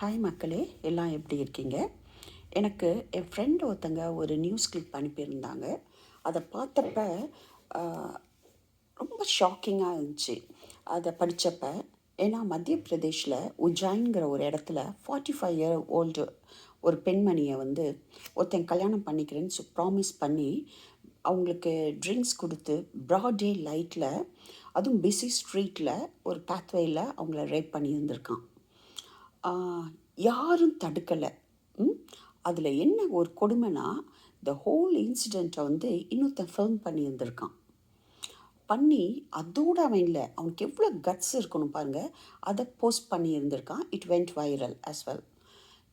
Hi மக்களே எல்லாம் எப்படி இருக்கீங்க? எனக்கு என் ஃப்ரெண்ட் ஒருத்தங்க ஒரு நியூஸ் கிளிப் அனுப்பியிருந்தாங்க. அதை பார்த்தப்ப ரொம்ப ஷாக்கிங்காக இருந்துச்சு. அதை படித்தப்ப ஏன்னா மத்திய பிரதேஷில் உஜ்ஜாயின்கிற ஒரு இடத்துல ஃபார்ட்டி ஃபைவ் இயர் ஓல்டு ஒரு பெண்மணியை வந்து ஒருத்தன் கல்யாணம் பண்ணிக்கிறேன்னு ப்ராமிஸ் பண்ணி அவங்களுக்கு ட்ரிங்க்ஸ் கொடுத்து ப்ராட் டே லைட்டில் அதுவும் பிஸி ஸ்ட்ரீட்டில் ஒரு பேத்வேயில் அவங்கள ரேப் பண்ணியிருந்திருக்கான். யாரும் தடுக்கலை. அதில் என்ன ஒரு கொடுமைனா த ஹோல் இன்சிடெண்ட்டை வந்து இன்னொருத்தன் ஃபில்ம் பண்ணியிருந்திருக்கான். பண்ணி அதோடு அவன் இல்லை. அவனுக்கு எவ்வளோ கட்ஸ் இருக்கணும் பாருங்கள் அதை போஸ்ட் பண்ணி இருந்திருக்கான் it went viral as well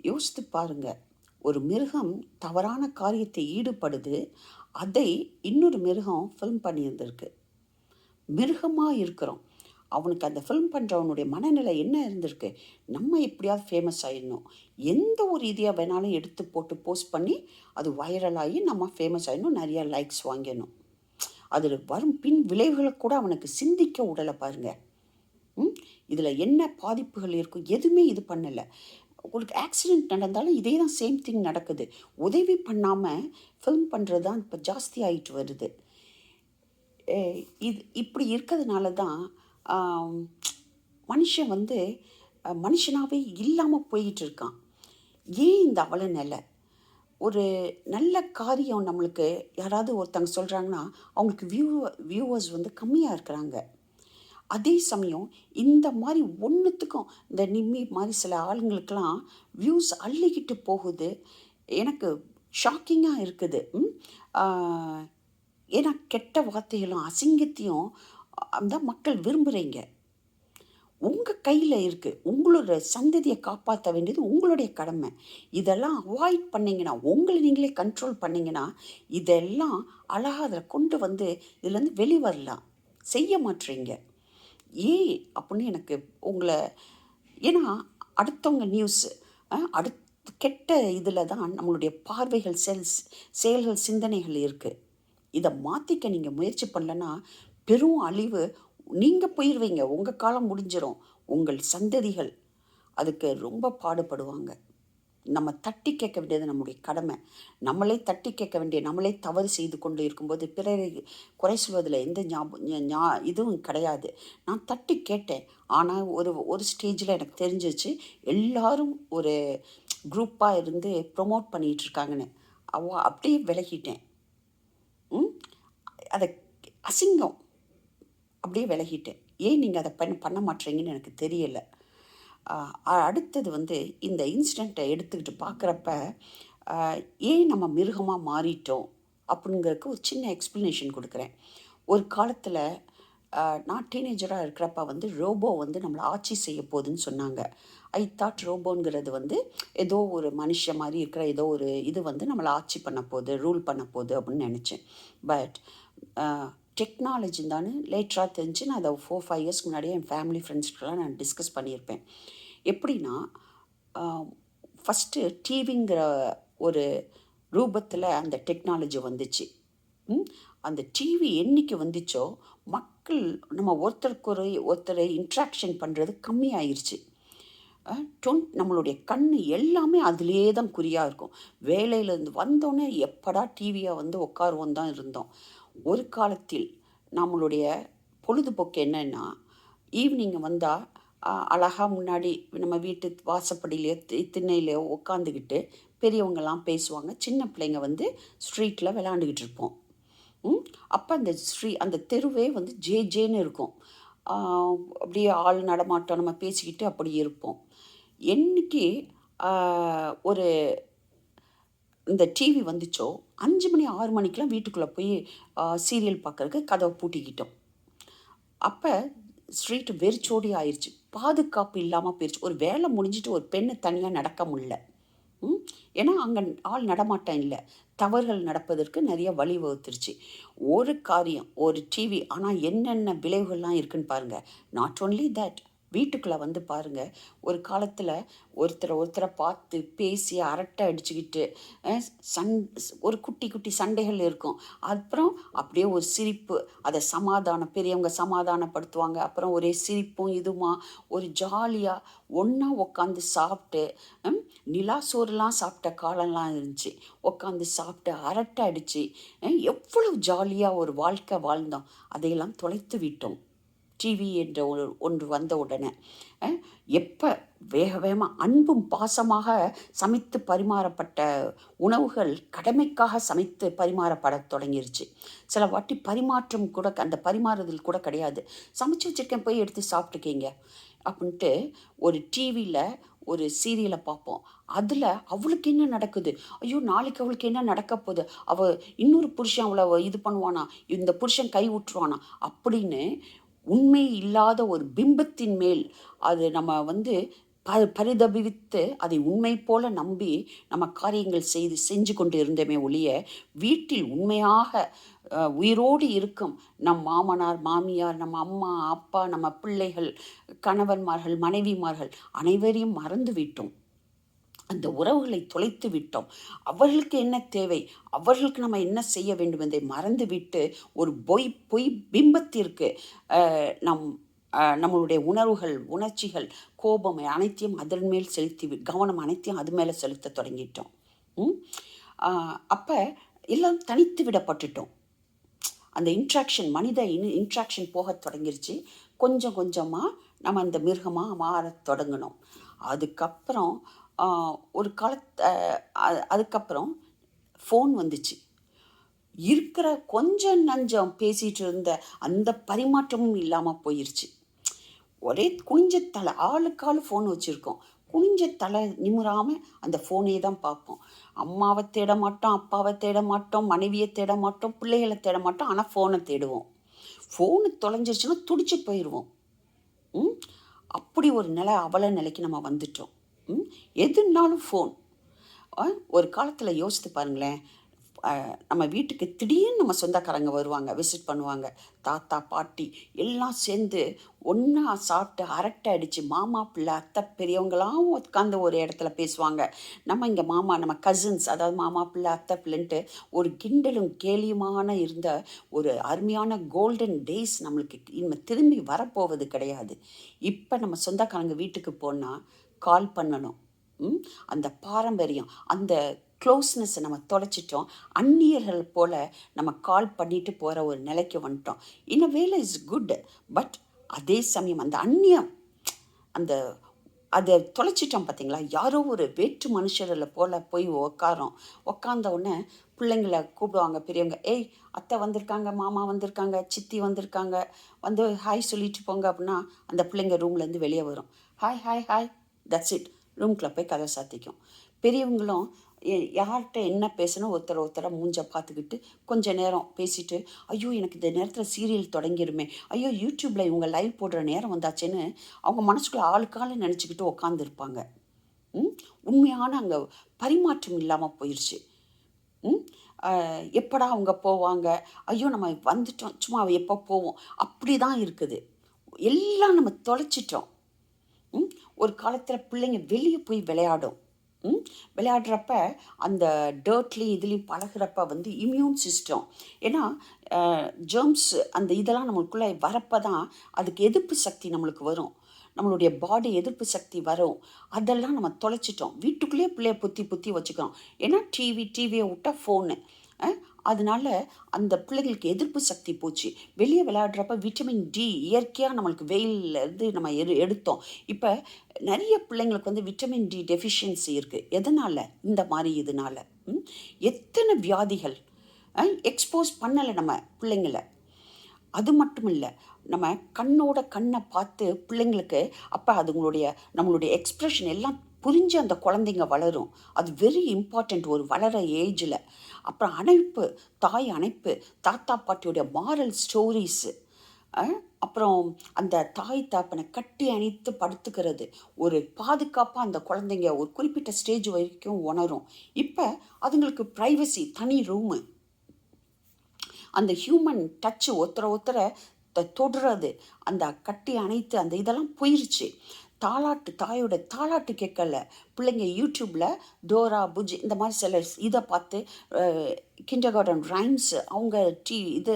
யோசித்து பாருங்கள் ஒரு மிருகம் தவறான காரியத்தை ஈடுபடுது. அதை இன்னொரு மிருகம் ஃபில்ம் பண்ணியிருந்திருக்கு. மிருகமாக இருக்கிறோம். அவனுக்கு அந்த ஃபில்ம் பண்ணுறவனுடைய மனநிலை என்ன இருந்திருக்கு? நம்ம எப்படியாவது ஃபேமஸ் ஆகிடணும் எந்த ஒரு இதையாக வேணாலும் எடுத்து போட்டு போஸ்ட் பண்ணி அது வைரலாகி நம்ம ஃபேமஸ் ஆகிடணும் நிறையா லைக்ஸ் வாங்கிடணும். அதில் வரும் பின் விளைவுகளை கூட அவனுக்கு சிந்திக்க விடலை பாருங்கள் ம்? இதில் என்ன பாதிப்புகள் இருக்கும்? எதுவுமே இது பண்ணலை. உங்களுக்கு ஆக்சிடெண்ட் நடந்தாலும் இதே தான் சேம் திங் நடக்குது. உதவி பண்ணாமல் ஃபில்ம் பண்ணுறது தான் இப்போ ஜாஸ்தி ஆகிட்டு வருது. ஏ, இது இப்படி இருக்கிறதுனால தான் மனுஷன் வந்து மனுஷனாகவே இல்லாமல் போயிட்டு இருக்கான் ஏன் இந்த அவல நிலை? ஒரு நல்ல காரியம் நம்மளுக்கு யாராவது ஒருத்தங்க சொல்கிறாங்கன்னா அவங்களுக்கு வியூ வியூவர்ஸ் வந்து கம்மியாக இருக்கிறாங்க. அதே சமயம் இந்த மாதிரி ஒன்றுத்துக்கும் இந்த நிம்மி மாதிரி சில ஆளுங்களுக்கெல்லாம் வியூஸ் அள்ளிக்கிட்டு போகுது. எனக்கு ஷாக்கிங்காக இருக்குது. ஏன்னா கெட்ட வார்த்தைகளும் அசிங்கத்தையும் அந்த மக்கள் விரும்புகிறீங்க உங்கள் கையில் இருக்குது உங்களோட சந்ததியை காப்பாற்ற வேண்டியது உங்களுடைய கடமை. இதெல்லாம் அவாய்ட் பண்ணிங்கன்னா உங்களை நீங்களே கண்ட்ரோல் பண்ணிங்கன்னா இதெல்லாம் அழகாக அதில் கொண்டு வந்து இதுலேருந்து வெளிவரலாம் செய்ய மாட்றீங்க ஏன் அப்படின்னு எனக்கு உங்களை ஏன்னா அடுத்தவங்க நியூஸ் அடுத்த கெட்ட இதில் தான் நம்மளுடைய பார்வைகள் செல்ஸ் செயல்கள் சிந்தனைகள் இருக்குது இதை மாற்றிக்க நீங்கள் முயற்சி பண்ணலன்னா பெரும் அழிவு. நீங்கள் போயிடுவீங்க உங்கள் காலம் முடிஞ்சிடும் உங்கள் சந்ததிகள் அதுக்கு ரொம்ப பாடுபடுவாங்க. நம்ம தட்டி கேட்க வேண்டியது நம்முடைய கடமை. நம்மளே தட்டி கேட்க வேண்டிய நம்மளே தவறு செய்து கொண்டு இருக்கும்போது பிறரை குறை சொல்வதில் எந்த ஞாபகம் ஞா இதுவும் கிடையாது. நான் தட்டி கேட்டேன். ஆனால் ஒரு ஒரு ஸ்டேஜில் எனக்கு தெரிஞ்சிச்சு. எல்லாரும் ஒரு குரூப்பாக இருந்து ப்ரொமோட் பண்ணிகிட்ருக்காங்கன்னு அவ அப்படியே விலகிட்டேன். அதை அசிங்கம். அப்படியே விலகிட்டேன். ஏன் நீங்கள் அதை பண்ண பண்ண மாட்டீங்கன்னு எனக்கு தெரியலை. அடுத்தது வந்து இந்த இன்சிடெண்ட்டை எடுத்துக்கிட்டு பார்க்குறப்ப ஏன் நம்ம மிருகமாக மாறிட்டோம் அப்படிங்கிறதுக்கு ஒரு சின்ன எக்ஸ்ப்ளனேஷன் கொடுக்குறேன். ஒரு காலத்தில் நான் டீனேஜராக இருக்கிறப்ப வந்து ரோபோ வந்து நம்மளை ஆட்சி செய்ய போகுதுன்னு சொன்னாங்க. ஐ தாட் ரோபோங்கிறது வந்து ஏதோ ஒரு மனுஷ மாதிரி இருக்கிற ஏதோ ஒரு இது வந்து நம்மளை ஆட்சி பண்ண போகுது ரூல் பண்ண போகுது அப்படின்னு நினச்சேன். பட் டெக்னாலஜி தானே லேட்டராக தெரிஞ்சு நான் அதை ஃபோர் ஃபைவ் இயர்ஸ்க்கு முன்னாடியே என் ஃபேமிலி ஃப்ரெண்ட்ஸ்க்கெலாம் நான் டிஸ்கஸ் பண்ணியிருப்பேன். எப்படின்னா ஃபஸ்ட்டு டிவிங்கிற ஒரு ரூபத்தில் அந்த டெக்னாலஜி வந்துச்சு. அந்த டிவி என்னைக்கு வந்துச்சோ மக்கள் நம்ம ஒருத்தருக்கு ஒரு ஒருத்தரை இன்ட்ராக்ஷன் பண்ணுறது கம்மியாயிருச்சு. டொன் நம்மளுடைய கண் எல்லாமே அதிலே தான் குறியாக இருக்கும். வேலையிலேருந்து வந்தோடனே எப்படா டிவியை வந்து உட்காருவோம் தான் இருந்தோம். ஒரு காலத்தில் நம்மளுடைய பொழுதுபோக்கு என்னென்னா ஈவினிங் வந்தால் அழகாக முன்னாடி நம்ம வீட்டு வாசப்படியிலையோ தி- திண்ணையிலையோ உட்காந்துக்கிட்டு பெரியவங்கெல்லாம் பேசுவாங்க. சின்ன பிள்ளைங்க வந்து ஸ்ட்ரீட்டில் விளாண்டுக்கிட்டு இருப்போம். அப்போ அந்த ஸ்ட்ரீ அந்த தெருவே வந்து ஜே ஜேன்னு இருக்கும். அப்படியே ஆள் நடமாட்டம் நம்ம பேசிக்கிட்டு அப்படி இருப்போம். என்னைக்கு ஒரு இந்த டிவி வந்துச்சோ அஞ்சு மணி ஆறு மணிக்கெலாம் வீட்டுக்குள்ளே போய் சீரியல் பார்க்குறக்கு கதவை பூட்டிக்கிட்டோம். அப்போ ஸ்ட்ரீட் வெறிச்சோடி ஆயிடுச்சு பாதுகாப்பு இல்லாமல் போயிடுச்சு ஒரு வேலை முடிஞ்சிட்டு ஒரு பெண்ணு தனியாக நடக்க முடில ம்? ஏன்னா அங்கே ஆள் நடமாட்டம் இல்லை. தவறுகள் நடப்பதற்கு நிறைய வழி வகுத்துருச்சு. ஒரு காரியம் ஒரு டிவி ஆனால் என்னென்ன விளைவுகள்லாம் இருக்குன்னு பாருங்கள் நாட் ஓன்லி தட் வீட்டுக்குள்ளே வந்து பாருங்கள் ஒரு காலத்தில் ஒருத்தரை ஒருத்தரை பார்த்து பேசி அரட்டை அடிச்சுக்கிட்டு சண் ஒரு குட்டி குட்டி சண்டைகள் இருக்கும். அப்புறம் அப்படியே ஒரு சிரிப்பு. அதை சமாதானம் பெரியவங்க சமாதானப்படுத்துவாங்க. அப்புறம் ஒரே சிரிப்பும் இதுமா ஒரு ஜாலியாக ஒன்றா உட்காந்து சாப்பிட்டு நிலா சோறுலாம் சாப்பிட்ட காலம்லாம் இருந்துச்சு. உட்காந்து சாப்பிட்டு அரட்டை அடித்து எவ்வளவு ஜாலியாக ஒரு வாழ்க்கை வாழ்ந்தோம். அதையெல்லாம் தொலைத்து விட்டோம். டிவி என்ற ஒரு ஒன்று வந்த உடனே எப்போ வேக வேகமாக அன்பும் பாசமாக சமைத்து பரிமாறப்பட்ட உணவுகள் கடமைக்காக சமைத்து பரிமாறப்படத் தொடங்கிருச்சு. சில வாட்டி பரிமாற்றம் கூட அந்த பரிமாறுதல் கூட கிடையாது. சமைச்சு வச்சிருக்கேன் போய் எடுத்து சாப்பிட்டுக்கீங்க அப்படின்ட்டு ஒரு டிவியில் ஒரு சீரியலை பார்ப்போம். அதில் அவளுக்கு என்ன நடக்குது? ஐயோ நாளைக்கு அவளுக்கு என்ன நடக்க போகுது? அவள் இன்னொரு புருஷன் அவளை இது பண்ணுவானா? இந்த புருஷன் கை விட்டுருவானா அப்படின்னு உண்மை இல்லாத ஒரு பிம்பத்தின் மேல் அது நம்ம வந்து ப பரிதபித்து அதை உண்மை போல நம்பி நம்ம காரியங்கள் செய்து செஞ்சு கொண்டு இருந்தோமே ஒழிய வீட்டில் உண்மையாக உயிரோடு இருக்கும் நம் மாமனார் மாமியார் நம்ம அம்மா அப்பா நம்ம பிள்ளைகள் கணவன்மார்கள் மனைவிமார்கள் அனைவரையும் மறந்து விட்டோம். அந்த உறவுகளை தொலைத்து விட்டோம். அவர்களுக்கு என்ன தேவை? அவர்களுக்கு நம்ம என்ன செய்ய வேண்டும் என்பதை மறந்துவிட்டு ஒரு பொய் பொய் பிம்பத்திற்கு நம் நம்மளுடைய உணர்வுகள் உணர்ச்சிகள் கோபம் அனைத்தையும் அதன் மேல் செலுத்தி வி- கவனம் அனைத்தையும் அது மேலே செலுத்த தொடங்கிட்டோம். அப்போ எல்லாம் தனித்து விடப்பட்டுட்டோம். அந்த இன்ட்ராக்ஷன் மனித இன் இன்ட்ராக்ஷன் போக தொடங்கிருச்சு. கொஞ்சம் கொஞ்சமாக நம்ம அந்த மிருகமாக மாற தொடங்கினோம். அதுக்கப்புறம் ஒரு காலத்து அதுக்கப்புறம் ஃபோன் வந்துச்சு. இருக்கிற கொஞ்சம் நஞ்சம் பேசிகிட்டு இருந்த அந்த பரிமாற்றமும் இல்லாமல் போயிருச்சு. ஒரே குனிஞ்ச தலை ஆளுக்கு ஆள் ஃபோன் வச்சுருக்கோம். குனிஞ்ச தலை நிமிராமல் அந்த ஃபோனே தான் பார்ப்போம். அம்மாவை தேட மாட்டோம் அப்பாவை தேட மாட்டோம் மனைவியை தேட மாட்டோம் பிள்ளைகளை தேட மாட்டோம் ஆனால் ஃபோனை தேடுவோம். ஃபோனு தொலைஞ்சிருச்சுன்னா துடிச்சு போயிடுவோம் அப்படி ஒரு நிலை அவல நிலைக்கு நம்ம வந்துட்டோம். எதுனாலும் ஃபோன் ஒரு காலத்தில் யோசித்து பாருங்களேன். நம்ம வீட்டுக்கு திடீர்னு நம்ம சொந்தக்காரங்க வருவாங்க விசிட் பண்ணுவாங்க. தாத்தா பாட்டி எல்லாம் சேர்ந்து ஒன்றா சாப்பிட்டு அரட்டை அடித்து மாமா பிள்ளை அத்தை பெரியவங்களாம் உட்காந்து ஒரு இடத்துல பேசுவாங்க. நம்ம இங்கே மாமா நம்ம கசின்ஸ் அதாவது மாமா பிள்ளை அத்தை பிள்ளைன்ட்டு ஒரு கிண்டலும் கேலியுமான இருந்த ஒரு அருமையான கோல்டன் டேஸ் நம்மளுக்கு இனிமேல் திரும்பி வரப்போவது கிடையாது. இப்போ நம்ம சொந்தக்காரங்க வீட்டுக்கு போனால் கால் பண்ணணும். ம்? அந்த பாரம்பரியம் அந்த க்ளோஸ்னஸை நம்ம தொலைச்சிட்டோம். அந்நியர்கள் போல் நம்ம கால் பண்ணிட்டு போகிற ஒரு நிலைக்கு வந்துட்டோம். இன் வேலை இஸ் குட் பட் அதே சமயம் அந்த அந்நியம் அந்த அதை தொலைச்சிட்டோம் பார்த்தீங்களா யாரோ ஒரு வேற்று மனுஷரில் போல் போய் உக்காரோம் உக்காந்த உடனே பிள்ளைங்கள கூப்பிடுவாங்க பெரியவங்க ஏய் அத்தை வந்திருக்காங்க மாமா வந்திருக்காங்க சித்தி வந்திருக்காங்க. வந்து ஹாய் சொல்லிட்டு போங்க அப்படின்னா அந்த பிள்ளைங்க ரூம்லேருந்து வெளியே வரும். Hi hi hi that's it ரூம்குள்ளே போய் கதை சாத்திக்கும். பெரியவங்களும் யார்கிட்ட என்ன பேசணும் ஒருத்தர் ஒருத்தரை மூஞ்ச பார்த்துக்கிட்டு கொஞ்ச நேரம் பேசிட்டு ஐயோ எனக்கு இந்த நேரத்தில் சீரியல் தொடங்கிடுமே ஐயோ யூடியூப்பில் இவங்க லைவ் போடுற நேரம் வந்தாச்சுன்னு அவங்க மனசுக்குள்ள ஆளுக்கால நினச்சிக்கிட்டு உட்காந்துருப்பாங்க ம்? உண்மையான அங்கே பரிமாற்றம் இல்லாமல் போயிடுச்சு ம்? எப்படா அவங்க போவாங்க? ஐயோ நம்ம வந்துட்டோம். சும்மா எப்போ போவோம்? அப்படி தான் இருக்குது. எல்லாம் நம்ம தொலைச்சிட்டோம். ஒரு காலத்தில் பிள்ளைங்க வெளியே போய் விளையாடும். ம்? விளையாடுறப்ப அந்த டர்ட்லேயும் இதுலேயும் பழகுறப்ப வந்து இம்யூன் சிஸ்டம் ஏன்னா ஜெர்ம்ஸ் அந்த இதெல்லாம் நம்மளுக்குள்ளே வரப்போ தான் அதுக்கு எதிர்ப்பு சக்தி நம்மளுக்கு வரும். நம்மளுடைய பாடி எதிர்ப்பு சக்தி வரும். அதெல்லாம் நம்ம தொலைச்சிட்டோம். வீட்டுக்குள்ளேயே பிள்ளைய புத்தி புத்தி வச்சுக்கிறோம். ஏன்னா டிவி டிவியை விட்டால் ஃபோனு அதனால அந்த பிள்ளைங்களுக்கு எதிர்ப்பு சக்தி போச்சு. வெளியே விளையாடுறப்ப விட்டமின் டி இயற்கையாக நம்மளுக்கு வெயிலேருந்து இருந்து நம்ம எடு எடுத்தோம். இப்போ நிறைய பிள்ளைங்களுக்கு வந்து விட்டமின் டி டெஃபிஷியன்சி இருக்குது எதனால்? இந்த மாதிரி இதனால். எத்தனை வியாதிகள் எக்ஸ்போஸ் பண்ணலை நம்ம பிள்ளைங்கள. அது மட்டும் இல்லை நம்ம கண்ணோட கண்ணை பார்த்து பிள்ளைங்களுக்கு அப்போ அதுங்களுடைய நம்மளுடைய எக்ஸ்ப்ரெஷன் எல்லாம் புரிஞ்சு அந்த குழந்தைங்க வளரும். அது வெரி இம்பார்ட்டண்ட் ஒரு வளர ஏஜில் அப்புறம் அணைப்பு தாய் அணைப்பு தாத்தா பாட்டியோடைய மாரல் ஸ்டோரிஸு அப்புறம் அந்த தாய் தாப்பனை கட்டி அணைத்து படுத்துக்கிறது. ஒரு பாதுகாப்பாக அந்த குழந்தைங்க ஒரு குறிப்பிட்ட ஸ்டேஜ் வரைக்கும் உணரும். இப்போ அதுங்களுக்கு ப்ரைவசி தனி ரூமு அந்த ஹியூமன் டச்சு ஒருத்தரை ஒருத்தரை தொடுறது. அந்த கட்டி அணைத்து அந்த இதெல்லாம் போயிருச்சு. தாலாட்டு தாயோட தாலாட்டு கேட்கல. பிள்ளைங்க யூடியூப்பில் டோரா புஜ் இந்த மாதிரி சில இதை பார்த்து கிண்டர் கார்டன் ரைம்ஸ் அவங்க டி இது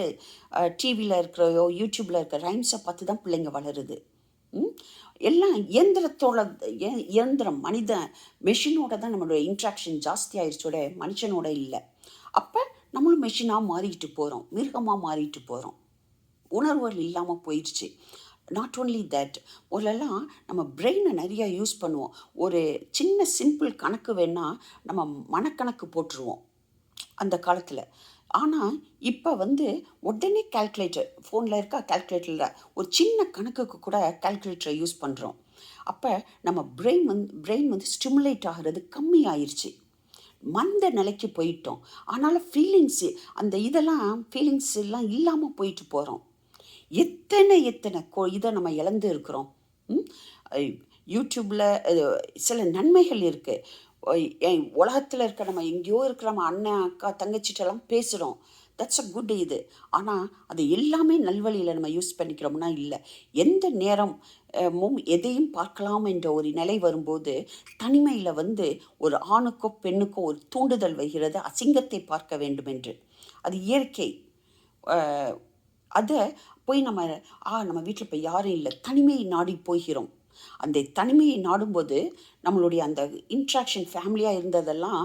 டிவியில் இருக்கிறயோ யூடியூப்பில் இருக்கிற ரைம்ஸை பார்த்து தான் பிள்ளைங்க வளருது. எல்லாம் இயந்திரத்தோட இயந்திரம் மனித மெஷினோட தான் நம்மளோட இன்ட்ராக்ஷன் ஜாஸ்தி ஆயிடுச்சோட மனுஷனோட இல்லை. அப்போ நம்மளும் மெஷினாக மாறிட்டு போகிறோம் மிருகமாக மாறிட்டு போகிறோம் உணர்வுகள் இல்லாமல் போயிடுச்சு நாட் ஓன்லி தட் முதலெல்லாம் நம்ம பிரெயினை நிறையா யூஸ் பண்ணுவோம். ஒரு சின்ன சிம்பிள் கணக்கு வேணால் நம்ம மனக்கணக்கு போட்டுருவோம் அந்த காலத்தில். ஆனால் இப்போ வந்து உடனே கால்குலேட்டர் ஃபோனில் இருக்கா கால்குலேட்டரில் ஒரு சின்ன கணக்குக்கு கூட கால்குலேட்டரை யூஸ் பண்ணுறோம் அப்போ நம்ம பிரெயின் வந்து பிரெயின் வந்து ஸ்டிமுலேட் ஆகிறது கம்மி ஆயிடுச்சு மந்த நிலைக்கு போயிட்டோம். ஆனாலும் ஃபீலிங்ஸு அந்த இதெல்லாம் ஃபீலிங்ஸ் எல்லாம் இல்லாமல் போயிட்டு போகிறோம் எத்தனை எத்தனை கொ இதை நம்ம இழந்து இருக்கிறோம். யூடியூப்பில் சில நன்மைகள் இருக்குது உலகத்தில் இருக்க நம்ம எங்கேயோ இருக்கிற நம்ம அண்ணன் அக்கா தங்கச்சிட்டெல்லாம் பேசுகிறோம் தட்ஸ் அ குட் இது. ஆனால் அது எல்லாமே நல்வழியில் நம்ம யூஸ் பண்ணிக்கிறோம்னா இல்லை. எந்த நேரம் மும் எதையும் பார்க்கலாம் என்ற ஒரு நிலை வரும்போது தனிமையில் வந்து ஒரு ஆணுக்கோ பெண்ணுக்கோ ஒரு தூண்டுதல் வருகிறது அசிங்கத்தை பார்க்க வேண்டும் என்று. அது இயற்கை. அதை போய் நம்ம ஆ நம்ம வீட்டில் இப்போ யாரும் இல்லை. தனிமையை நாடி போகிறோம். அந்த தனிமையை நாடும்போது நம்மளுடைய அந்த இன்ட்ராக்ஷன் ஃபேமிலியாக இருந்ததெல்லாம்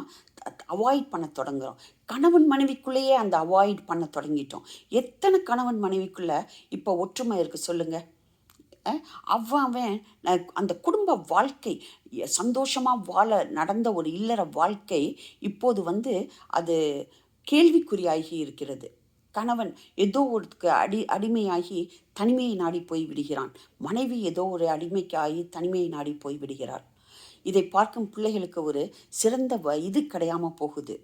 அவாய்ட் பண்ண தொடங்குறோம். கணவன் மனைவிக்குள்ளேயே அந்த அவாய்ட் பண்ண தொடங்கிட்டோம். எத்தனை கணவன் மனைவிக்குள்ளே இப்போ ஒற்றுமை இருக்குது சொல்லுங்கள் அவன் அவன் அந்த குடும்ப வாழ்க்கை சந்தோஷமாக வாழ நடந்த ஒரு இல்லற வாழ்க்கை இப்போது வந்து அது கேள்விக்குறியாகி இருக்கிறது. கணவன் ஏதோ ஒருக்கு அடி அடிமையாகி தனிமையை நாடி போய் விடுகிறான் மனைவி ஏதோ ஒரு அடிமைக்காகி தனிமையை நாடி போய் விடுகிறாள் இதை பார்க்கும் பிள்ளைகளுக்கு ஒரு சிறந்த வ- இது கிடையாமல் போகுது.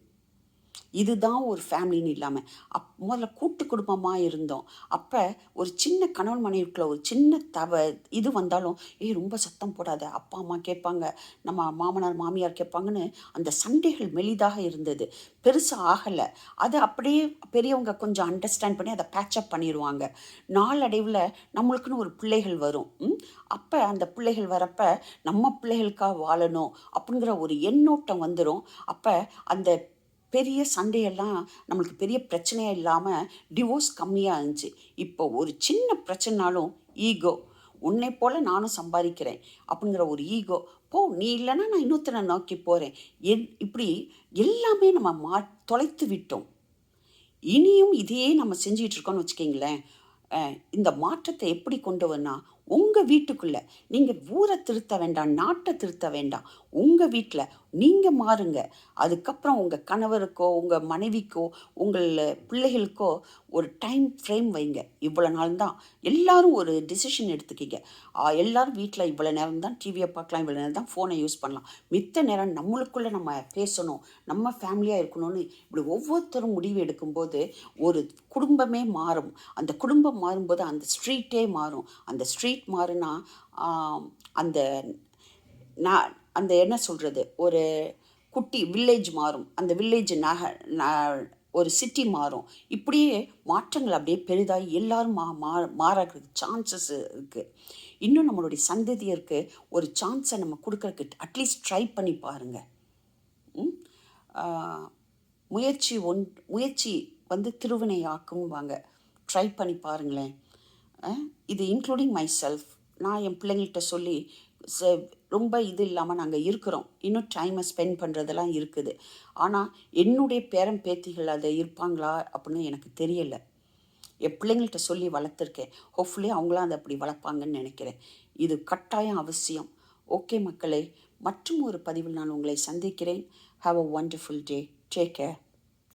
இதுதான் ஒரு ஃபேமிலின்னு இல்லாமல் அப் முதல்ல கூட்டு குடும்பமாக இருந்தோம். அப்போ ஒரு சின்ன கணவன் மனைவிக்குள்ள ஒரு சின்ன தவ இது வந்தாலும் ஏய் ரொம்ப சத்தம் போடாத அப்பா அம்மா கேட்பாங்க நம்ம மாமனார் மாமியார் கேட்பாங்கன்னு அந்த சண்டைகள் மெலிதாக இருந்தது. பெருசாக ஆகலை. அது அப்படியே பெரியவங்க கொஞ்சம் அண்டர்ஸ்டாண்ட் பண்ணி அதை பேட்சப் பண்ணிடுவாங்க நாளடைவில் நம்மளுக்குன்னு ஒரு பிள்ளைகள் வரும். அப்போ அந்த பிள்ளைகள் வரப்ப நம்ம பிள்ளைகளுக்காக வாழணும் அப்படிங்கிற ஒரு எண்ணோட்டம் வந்துடும் அப்போ அந்த பெரிய சண்டையெல்லாம் நம்மளுக்கு பெரிய பிரச்சனையே இல்லாமல் டிவோர்ஸ் கம்மியாக இருந்துச்சு. இப்போ ஒரு சின்ன பிரச்சனைனாலும் ஈகோ உன்னை போல் நானும் சம்பாதிக்கிறேன் அப்படிங்கிற ஒரு ஈகோ போ நீ இல்லைன்னா நான் இன்னொருத்தனை நோக்கி போகிறேன் என் இப்படி எல்லாமே நம்ம மா தொலைத்து விட்டோம். இனியும் இதையே நம்ம செஞ்சிகிட்ருக்கோன்னு இருக்கோம்னு வச்சுக்கிங்களேன். இந்த மாற்றத்தை எப்படி கொண்டு வரனா உங்கள் வீட்டுக்குள்ளே நீங்கள் ஊரை திருத்த வேண்டாம் நாட்டை திருத்த வேண்டாம். உங்கள் வீட்டில் நீங்கள் மாறுங்க. அதுக்கப்புறம் உங்கள் கணவருக்கோ உங்கள் மனைவிக்கோ உங்கள் பிள்ளைகளுக்கோ ஒரு டைம் ஃப்ரேம் வைங்க. இவ்வளோ நாள் தான். எல்லாரும் ஒரு டிசிஷன் எடுத்துக்கிங்க. எல்லோரும் வீட்டில் இவ்வளோ நேரம் தான் டிவியை பார்க்கலாம் இவ்வளோ நேரம் தான் ஃபோனை யூஸ் பண்ணலாம். மித்த நேரம் நம்மளுக்குள்ளே நம்ம பேசணும். நம்ம ஃபேமிலியாக இருக்கணும்னு இப்படி ஒவ்வொருத்தரும் முடிவு எடுக்கும்போது ஒரு குடும்பமே மாறும். அந்த குடும்பம் மாறும்போது அந்த ஸ்ட்ரீட்டே மாறும். அந்த ஸ்ட்ரீட் மாறுனா அந்த நான் அந்த என்ன சொல்கிறது ஒரு குட்டி வில்லேஜ் மாறும். அந்த வில்லேஜ் நக ந- ஒரு சிட்டி மாறும். இப்படியே மாற்றங்கள் அப்படியே பெரிதாக எல்லாரும் மா மா மாறதுக்கு சான்சஸ் இருக்குது இன்னும் நம்மளுடைய சந்ததியருக்கு ஒரு சான்ஸை நம்ம கொடுக்குறக்கு அட்லீஸ்ட் ட்ரை பண்ணி பாருங்கள் ம்? முயற்சி ஒன் முயற்சி வந்து திருவினை ஆக்கும்வாங்க ட்ரை பண்ணி பாருங்களேன். இது இன்க்ளூடிங் மை செல்ஃப் நான் என் பிள்ளைங்கள்கிட்ட சொல்லி ச- ரொம்ப இது இல்லாமல் நாங்கள் இருக்கிறோம். இன்னும் டைமை ஸ்பெண்ட் பண்ணுறதெல்லாம் இருக்குது. ஆனால் என்னுடைய பேரன் பேத்திகள் அதை இருப்பாங்களா அப்படின்னு எனக்கு தெரியலை. என் பிள்ளைங்கள்கிட்ட சொல்லி வளர்த்துருக்கேன். ஹோப்ஃபுல்லி அவங்களாம் அதை அப்படி வளர்ப்பாங்கன்னு நினைக்கிறேன். இது கட்டாயம் அவசியம். ஓகே மக்களே மற்றும் ஒரு பதிவில் நான் உங்களை சந்திக்கிறேன். Have a wonderful day take care